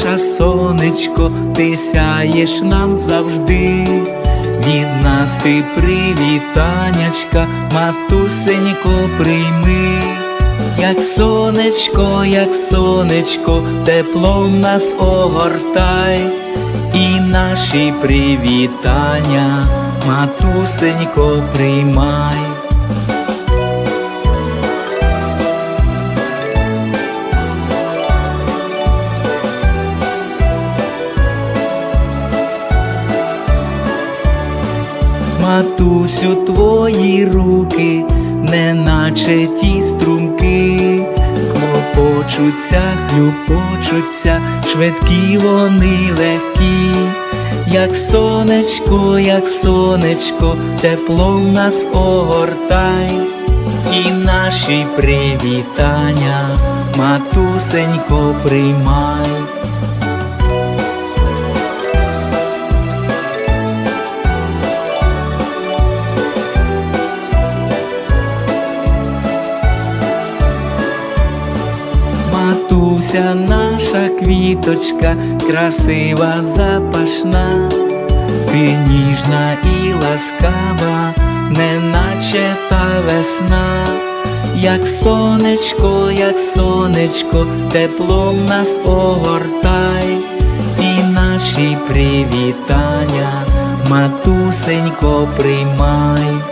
наша сонечко, ти сяєш нам завжди. Від нас ти привітанячка, матусенько, прийми, як сонечко, як сонечко, тепло нас огортай, і наші привітання, матусенько, приймай. Матусю, твої руки, неначе ті струмки, хлопочуться, хлюпочуться, швидкі вони легкі, як сонечко, як сонечко, тепло в нас огортай, і наші привітання, матусенько, приймай. Матуся наша квіточка, красива, запашна, ти ніжна і ласкава, неначе та весна, як сонечко, як сонечко, тепло нас огортай, і наші привітання, матусенько, приймай.